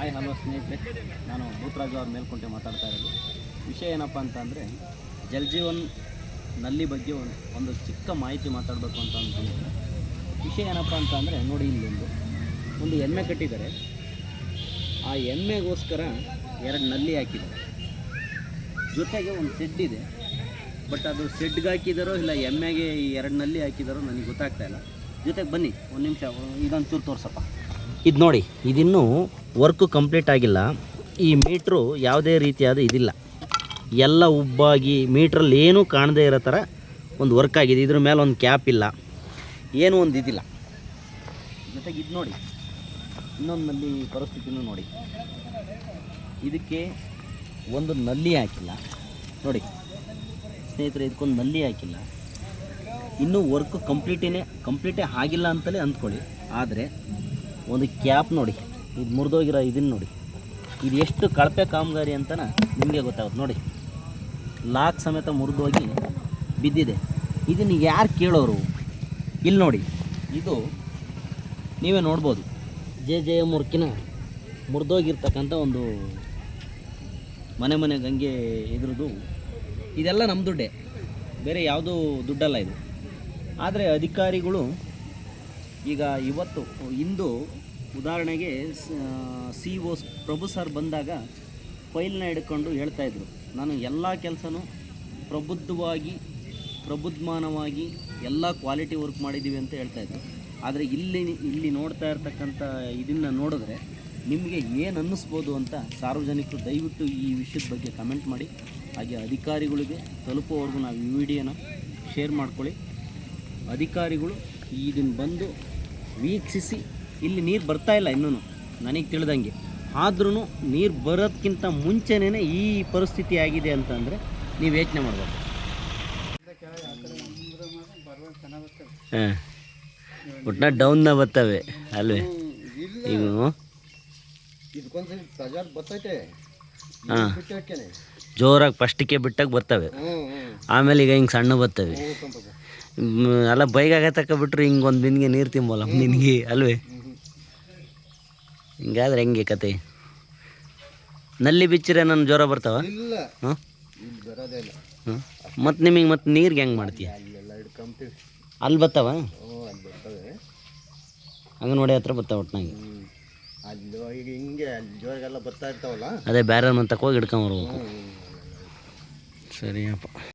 Hi hello ಸ್ನೇಹಿತರೆ. ನಾನು ಭೂತರಾಜು ಅವ್ರ ಮೇಲ್ಕೊಂಡೆ ಮಾತಾಡ್ತಾ ಇರೋದು. ವಿಷಯ ಏನಪ್ಪ ಅಂತಂದರೆ ಜಲ್ಜೀವನ್ನಲ್ಲಿ ಬಗ್ಗೆ ಒಂದು ಒಂದು ಚಿಕ್ಕ ಮಾಹಿತಿ ಮಾತಾಡಬೇಕು ಅಂತ ಅಂದ್ಕೊಂಡಿದ್ದೀನಿ. ವಿಷಯ ಏನಪ್ಪ ಅಂತಂದರೆ, ನೋಡಿ ಇಲ್ಲೊಂದು. ಒಂದು ಎಮ್ಮೆ ಕಟ್ಟಿದ್ದಾರೆ. ಆ ಎಮ್ಮೆಗೋಸ್ಕರ ಎರಡು ನಲ್ಲಿ ಹಾಕಿದ್ದಾರೆ ಜೊತೆಗೆ ಒಂದು ಸೆಡ್ ಇದೆ. ಬಟ್ ಅದು ಸೆಡ್ಗೆ ಹಾಕಿದಾರೋ ಇಲ್ಲ ಎಮ್ಮೆಗೆ ಈ ಎರಡು ನಲ್ಲಿ ಹಾಕಿದಾರೋ ನನಗೆ ಗೊತ್ತಾಗ್ತಾ ಇಲ್ಲ. ಜೊತೆಗೆ ಬನ್ನಿ, ಒಂದು ನಿಮಿಷ ಇದೊಂಚೂರು ತೋರಿಸಪ್ಪ. ಇದು ನೋಡಿ, ಇದಿನ್ನೂ ವರ್ಕು ಕಂಪ್ಲೀಟ್ ಆಗಿಲ್ಲ. ಈ ಮೀಟ್ರು ಯಾವುದೇ ರೀತಿಯಾದ ಇದಿಲ್ಲ. ಎಲ್ಲ ಉಬ್ಬಾಗಿ ಮೀಟ್ರಲ್ಲಿ ಏನೂ ಕಾಣದೇ ಇರೋ ಥರ ಒಂದು ವರ್ಕ್ ಆಗಿದೆ. ಇದ್ರ ಮೇಲೆ ಒಂದು ಕ್ಯಾಪ್ ಇಲ್ಲ. ಏನೂ ಒಂದು ಇದಿಲ್ಲ. ಜೊತೆಗೆ ಇದು ನೋಡಿ. ಇನ್ನೊಂದು ನಲ್ಲಿ ಪರಿಸ್ಥಿತಿನೂ ನೋಡಿ. ಇದಕ್ಕೆ ಒಂದು ನಲ್ಲಿ ಹಾಕಿಲ್ಲ. ನೋಡಿ. ಸ್ನೇಹಿತರೆ, ಇದಕ್ಕೊಂದು ನಲ್ಲಿ ಹಾಕಿಲ್ಲ. ಇನ್ನೂ ವರ್ಕ್ ಕಂಪ್ಲೀಟಿನೇ, ಕಂಪ್ಲೀಟೇ ಆಗಿಲ್ಲ ಅಂತಲೇ ಅಂದ್ಕೊಳ್ಳಿ. ಆದರೆ ಒಂದು ಕ್ಯಾಪ್ ನೋಡಿ. ಇದು ಮುರಿದೋಗಿರೋ ಇದನ್ನು ನೋಡಿ. ಇದು ಎಷ್ಟು ಕಳಪೆ ಕಾಮಗಾರಿ ಅಂತನ ನಿಮಗೆ ಗೊತ್ತಾಗುತ್ತೆ. ನೋಡಿ. ಲಾಕ್ ಸಮೇತ ಮುರಿದೋಗಿ ಬಿದ್ದಿದೆ. ಇದನ್ನು ಯಾರು ಕೇಳೋರು? ಇಲ್ಲಿ ನೋಡಿ. ಇದು ನೀವೇ ನೋಡ್ಬೋದು. ಜೆ ಜೆ ಮುರ್ಕಿನ ಮುರಿದೋಗಿರ್ತಕ್ಕಂಥ ಒಂದು ಮನೆ ಮನೆ ಗಂಗೆ ಇದ್ರದ್ದು. ಇದೆಲ್ಲ ನಮ್ಮ ದುಡ್ಡೇ. ಬೇರೆ ಯಾವುದೂ ದುಡ್ಡಲ್ಲ ಇದು. ಆದರೆ ಅಧಿಕಾರಿಗಳು ಈಗ ಇವತ್ತು, ಇಂದು ಉದಾಹರಣೆಗೆ, ಸಿ ಒ ಪ್ರಭು ಸರ್ ಬಂದಾಗ ಫೈಲ್ನ ಹಿಡ್ಕೊಂಡು ಹೇಳ್ತಾಯಿದ್ರು ನಾನು ಎಲ್ಲ ಕೆಲಸನೂ ಪ್ರಬುದ್ಧವಾಗಿ, ಪ್ರಬುದ್ಧಮಾನವಾಗಿ ಎಲ್ಲ ಕ್ವಾಲಿಟಿ ವರ್ಕ್ ಮಾಡಿದ್ದೀವಿ ಅಂತ ಹೇಳ್ತಾಯಿದ್ರು ಆದರೆ ಇಲ್ಲಿ ಇಲ್ಲಿ ನೋಡ್ತಾ ಇರ್ತಕ್ಕಂಥ ಇದನ್ನು ನೋಡಿದ್ರೆ ನಿಮಗೆ ಏನು ಅನ್ನಿಸ್ಬೋದು ಅಂತ ಸಾರ್ವಜನಿಕರು ದಯವಿಟ್ಟು ಈ ವಿಷಯದ ಬಗ್ಗೆ ಕಮೆಂಟ್ ಮಾಡಿ. ಹಾಗೆ ಅಧಿಕಾರಿಗಳಿಗೆ ತಲುಪೋವರೆಗೂ ನಾವು ಈ ವಿಡಿಯೋನ ಶೇರ್ ಮಾಡ್ಕೊಳ್ಳಿ. ಅಧಿಕಾರಿಗಳು ಇದನ್ನು ಬಂದು ವೀಕ್ಷಿಸಿ ಇಲ್ಲಿ ನೀರು ಬರ್ತಾ ಇಲ್ಲ ಇನ್ನೂ ನನಗೆ ತಿಳಿದಂಗೆ. ಆದ್ರೂ ನೀರು ಬರೋದಕ್ಕಿಂತ ಮುಂಚೆನೇ ಈ ಪರಿಸ್ಥಿತಿ ಆಗಿದೆ ಅಂತಂದರೆ ನೀವು ಯೋಚನೆ ಮಾಡಬೇಕು. ಹಾಂ. ಒಟ್ಟಿನ ಡೌನ್ನ ಬರ್ತವೆ ಅಲ್ವೇ? ಬರ್ತೈತೆ ಹಾಂ. ಜೋರಾಗಿ ಫಸ್ಟಿಗೆ ಬಿಟ್ಟಾಗ ಬರ್ತವೆ ಆಮೇಲೆ ಈಗ ಹಿಂಗೆ ಸಣ್ಣ ಬರ್ತವೆ ಅಲ್ಲ ಬೈಗಾಗತಕ್ಕ ಬಿಟ್ರು ಹಿಂಗೆ ಒಂದು ಬಿನ್ಗೆ ನೀರು ತಿಂಬಲ್ಲ ನಿನಗೆ ಅಲ್ವೇ? ಹಿಂಗಾದ್ರೆ ಹೆಂಗೆ ಕತೆ? ನಲ್ಲಿ ಬಿಚ್ಚರೆ ನನ್ನ ಜ್ವರ ಬರ್ತಾವ? ಹಾಂ? ಮತ್ತು ನಿಮಗೆ ಮತ್ತು ನೀರಿಗೆ ಹೆಂಗೆ ಮಾಡ್ತೀಯ? ಅಲ್ಲಿ ಬರ್ತಾವ ಹಂಗ ನೋಡಿ ಬರ್ತವೆ. ಅಂಗನವಾಡಿ ಹತ್ರ ಬರ್ತಾವ ಒಟ್ನಾಗೆ? ಅದೇ ಬೇರೆ ಮಂತಕ್ಕೆ ಹೋಗಿ ಹಿಡ್ಕೊಂಬರ್ಬೇಕು ಸರಿಯಪ್ಪ.